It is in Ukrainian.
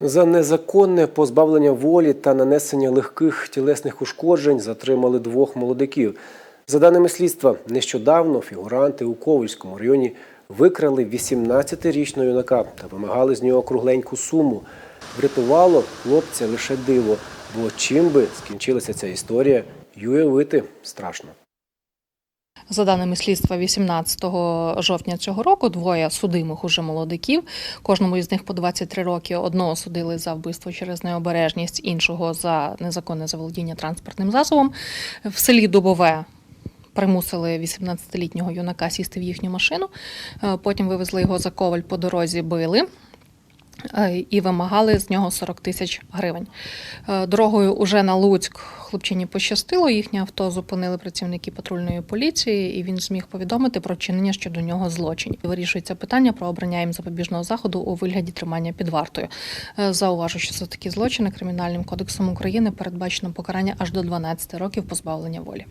За незаконне позбавлення волі та нанесення легких тілесних ушкоджень затримали двох молодиків. За даними слідства, нещодавно фігуранти у Ковальському районі викрали 18-річного юнака та вимагали з нього кругленьку суму. Врятувало хлопця лише диво, бо чим би скінчилася ця історія, й уявити страшно. За даними слідства, 18 жовтня цього року двоє судимих уже молодиків. Кожному із них по 23 роки. Одного судили за вбивство через необережність, іншого за незаконне заволодіння транспортним засобом. В селі Дубове примусили 18-літнього юнака сісти в їхню машину. Е, Потім вивезли його за коваль по дорозі, били. Е, І вимагали з нього 40 тисяч гривень. Е, Дорогою уже на Луцьк хлопчині пощастило. Їхнє авто зупинили працівники патрульної поліції, і він зміг повідомити про чинення щодо нього злочинів. Вирішується питання про обрання їм запобіжного заходу у вигляді тримання під вартою. Е, Зауважу, що за такі злочини кримінальним кодексом України передбачено покарання аж до 12 років позбавлення волі.